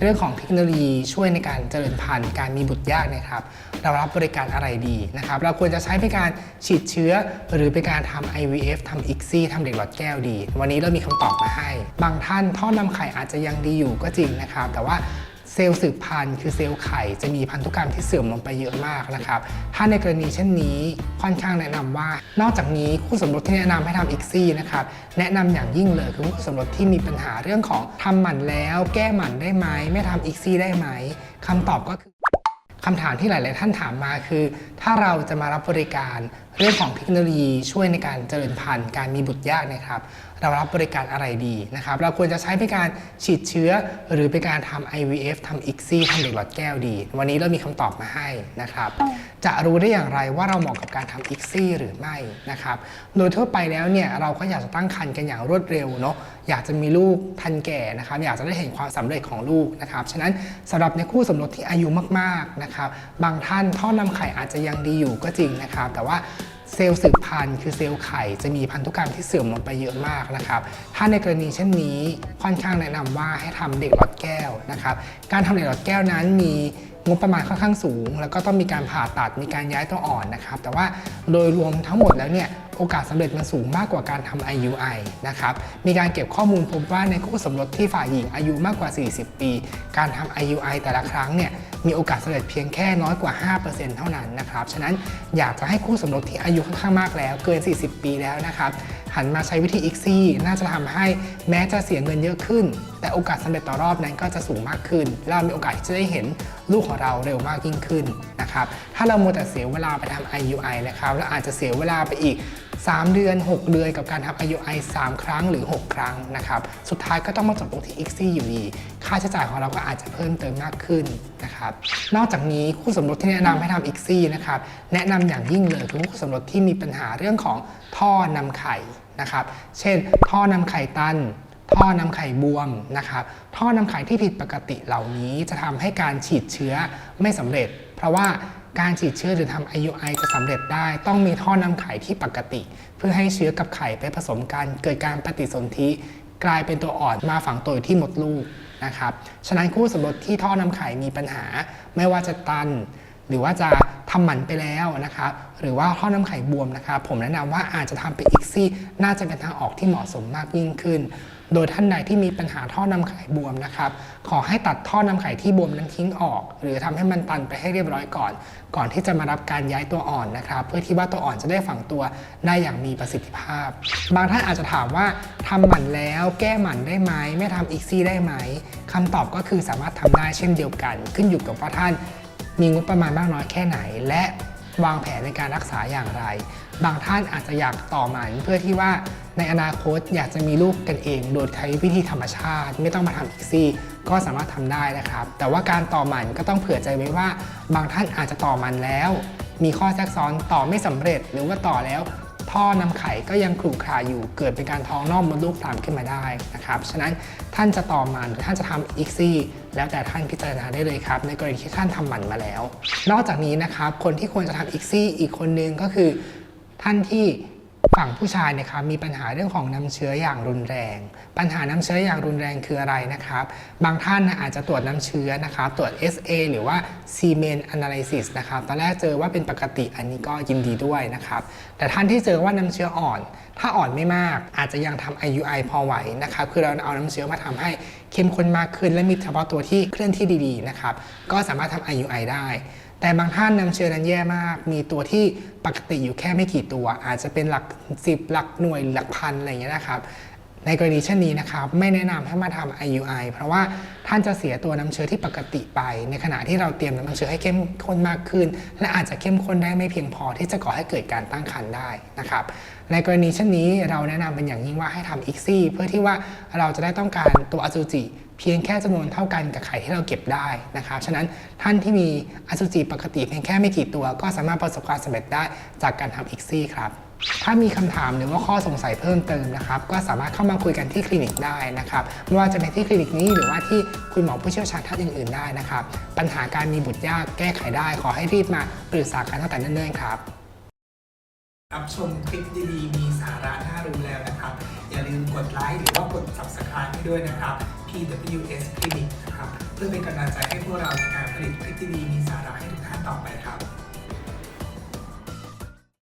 เรื่องของเทคโนโลยีช่วยในการเจริญพันธุ์การมีบุตรยากนะครับ เรารับบริการอะไรดีนะครับ เราควรจะใช้เป็นการฉีดเชื้อ หรือเป็นการทำ IVF ทำ ICSI ทำเด็กหลอดแก้วดี วันนี้เรามีคำตอบมาให้ บางท่านท่อนำไข่อาจจะยังดีอยู่ก็จริงนะครับ แต่ว่า เซลล์สืบพันธุ์คือเซลล์ไข่จะมีพันธุกรรมที่เสื่อมลงไปเยอะมากนะครับ ถ้าในกรณีเช่นนี้ค่อนข้างแนะนำว่า นอกจากนี้คู่สมรสที่แนะนำให้ทำอีกซี่นะครับแนะนำอย่างยิ่งเลยคือคู่สมรสที่มีปัญหาเรื่องของทำหมันแล้ว แก้หมันได้ไหมไม่ทำอีกซี่ได้ไหมคำตอบก็คือคำถามที่หลาย ๆ ท่านถามมาคือ ถ้าเราจะมารับบริการ เรื่องของเทคโนโลยีช่วยในการเจริญพันธุ์การมีบุตรยากเนะครับ เรารับบริการอะไรดีนะครับ เราควรจะใช้เป็นการฉีดเชื้อ หรือเป็นการทำ IVF ทำ ICSI ทำเด็กหลอดแก้วดี วันนี้เรามีคำตอบมาให้นะครับ จะรู้ได้อย่างไรว่าเราเหมาะกับการทำ ICSI หรือไม่นะครับ โดยทั่วไปแล้วเนี่ยเราก็อยากจะตั้งครรภ์กันอย่างรวดเร็วเนาะอยากจะมีลูกทันแก่นะครับ อยากจะได้เห็นความสำเร็จของลูกนะครับ ฉะนั้นสำหรับในคู่สมรสที่อายุมากๆนะครับ บางท่านท่อนำไข่อาจจะยังดีอยู่ก็จริงนะครับ แต่ว่า เซลล์สืบพันธุ์คือเซลล์ไข่ จะมีพันธุกรรมที่เสื่อมลงไปเยอะมากนะครับ ถ้าในกรณีเช่นนี้ค่อนข้างแนะนำว่าให้ทำเด็กหลอดแก้วนะครับ การทำเด็กหลอดแก้วนั้นมีงบประมาณค่อนข้างสูง แล้วก็ต้องมีการผ่าตัดมีการย้ายตัวอ่อนนะครับ แต่ว่าโดยรวมทั้งหมดแล้วเนี่ยโอกาสสำเร็จมันสูงมากกว่าการทำ IUI นะครับ มีการเก็บข้อมูลพบว่าในคู่สมรสที่ฝ่ายหญิงอายุมากกว่า 40 ปี การทำ IUI แต่ละครั้งเนี่ย มีโอกาสสำเร็จเพียงแค่น้อยกว่า 5%เท่านั้นนะครับฉะนั้นอยากจะให้คู่สมรสที่อายุค่อนข้างมากแล้ว เกิน 40 ปีแล้วนะครับหันมาใช้วิธี ICSI น่าจะทำให้แม้จะเสียเงินเยอะขึ้น แต่โอกาสสำเร็จต่อรอบนั้นก็จะสูงมากขึ้นเรามีโอกาสที่จะได้เห็นลูกของเราเร็วมากยิ่งขึ้นนะครับถ้าเราโมแต่เสียเวลาไปทำ IUI นะครับแล้วอาจจะเสียเวลาไปอีก 3 เดือน 6 เดือนกับการทำ IUI 3 ครั้งหรือ 6 ครั้งนะครับ สุดท้ายก็ต้องมาจบตรงที่ ICSI อยู่ดี ค่าใช้จ่ายของเราก็อาจจะเพิ่มเติมมากขึ้นนะครับ นอกจากนี้คู่สมรสที่แนะนำให้ทำ ICSI นะครับ แนะนำอย่างยิ่งเลยคือคู่สมรสที่มีปัญหาเรื่องของท่อนำไข่นะครับ เช่น ท่อนำไข่ตันท่อนำไข่บวมนะครับ ท่อนำไข่ที่ผิดปกติเหล่านี้จะทำให้การฉีดเชื้อไม่สำเร็จ เพราะว่า การฉีดเชื้อหรือทำ IUI จะสำเร็จได้ ต้องมีท่อนำไข่ที่ปกติ เพื่อให้เชื้อกับไข่ไปผสมกันเกิดการปฏิสนธิกลายเป็นตัวอ่อนมาฝังตัวอยู่ที่มดลูกนะครับฉะนั้นคู่สมรสที่ท่อนำไข่มีปัญหา ไม่ว่าจะตัน หรือว่าจะทำหมันไปแล้วนะครับหรือว่าท่อน้ำไข่บวมนะครับผมแนะนำว่าอาจจะทำเป็นอีกซี่น่าจะเป็นทางออกที่เหมาะสมมากยิ่งขึ้น โดยท่านใดที่มีปัญหาท่อนำไข่บวมนะครับ ขอให้ตัดท่อนำไข่ที่บวมนั้นทิ้งออก หรือทำให้มันตันไปให้เรียบร้อยก่อน ก่อนที่จะมารับการย้ายตัวอ่อนนะครับ เพื่อที่ว่าตัวอ่อนจะได้ฝังตัวได้อย่างมีประสิทธิภาพ บางท่านอาจจะถามว่าทำหมันแล้วแก้หมันได้ไหมไม่ทำอีกซี่ได้ไหมคำตอบก็คือสามารถทำได้เช่นเดียวกัน ขึ้นอยู่กับว่าท่านมีงบประมาณมากน้อยแค่ไหน และวางแผนในการรักษาอย่างไร บางท่านอาจจะอยากต่อหมันเพื่อที่ว่า ในอนาคตอยากจะมีลูกกันเอง โดยใช้วิธีธรรมชาติ ไม่ต้องมาทำอีกซี่ก็สามารถทำได้นะครับ แต่ว่าการต่อหมันก็ต้องเผื่อใจไว้ว่า บางท่านอาจจะต่อหมันแล้ว มีข้อแทรกซ้อนต่อไม่สำเร็จ หรือว่าต่อแล้ว ท่อนำไข่ก็ยังขรุขระอยู่เกิดเป็นการท้องนอกมดลูกตามขึ้นมาได้นะครับฉะนั้นท่านจะต่อมันหรือท่านจะทำอีกซี่แล้วแต่ท่านพิจารณาได้เลยครับ ในกรณีที่ท่านทำหมันมาแล้ว นอกจากนี้นะครับคนที่ควรจะทำอีกซี่อีกคนนึงก็คือ ท่านที่ ฝั่งผู้ชายเนะครับมีปัญหาเรื่องของน้ำเชื้ออย่างรุนแรง ปัญหาน้ำเชื้ออย่างรุนแรงคืออะไรนะครับ บางท่านนะอาจจะตรวจน้ำเชื้อนะครับ ตรวจ SA หรือว่า Semen Analysis นะครับ ตอนแรกเจอว่าเป็นปกติอันนี้ก็ยินดีด้วยนะครับ แต่ท่านที่เจอว่าน้ำเชื้ออ่อน ถ้าอ่อนไม่มากอาจจะยังทำ IUI พอไหวนะครับ คือเราเอาน้ำเชื้อมาทำให้เข้มข้นมากขึ้น และมีเฉพาะตัวที่เคลื่อนที่ดีๆนะครับ ก็สามารถทำ IUI ได้ แต่บางท่านนำเชื้อนั้นแย่มาก มีตัวที่ปกติอยู่แค่ไม่กี่ตัว อาจจะเป็นหลัก 10 หลักหน่วยหลักพันอะไรอย่างเงี้ยนะครับในกรณีเช่นนี้นะครับไม่แนะนำให้มาทำ IUI เพราะว่าท่านจะเสียตัวน้ำเชื้อที่ปกติไป ในขณะที่เราเตรียมน้ำเชื้อให้เข้มข้นมากขึ้น และอาจจะเข้มข้นได้ไม่เพียงพอที่จะก่อให้เกิดการตั้งครรภ์ได้นะครับในกรณีเช่นนี้เราแนะนำเป็นอย่างยิ่งว่าให้ทำอีกซี่เพื่อที่ว่าเราจะได้ต้องการตัวอสุจิ เพียงแค่จำนวนเท่ากันกับไข่ที่เราเก็บได้นะครับ ฉะนั้นท่านที่มีอสุจิปกติเพียงแค่ไม่กี่ตัว ก็สามารถประสบความสำเร็จได้จากการทำอีกซี่ครับ ถ้ามีคำถามหรือว่าข้อสงสัยเพิ่มเติมนะครับ ก็สามารถเข้ามาคุยกันที่คลินิกได้นะครับ ไม่ว่าจะเป็นที่คลินิกนี้หรือว่าที่คุณหมอผู้เชี่ยวชาญท่านอื่นๆได้นะครับ ปัญหาการมีบุตรยากแก้ไขได้ ขอให้รีบมาปรึกษากันตั้งแต่เนิ่นๆครับ รับชมคลิปดีๆมีสาระน่ารู้แล้วนะครับ อย่าลืมกดไลค์หรือว่ากด subscribe ให้ด้วยนะครับ PWS Clinic นะครับ เพื่อเป็นกำลังใจให้พวกเราในการผลิตคลิปดีมีสาระให้ทุกท่านต่อไปครับ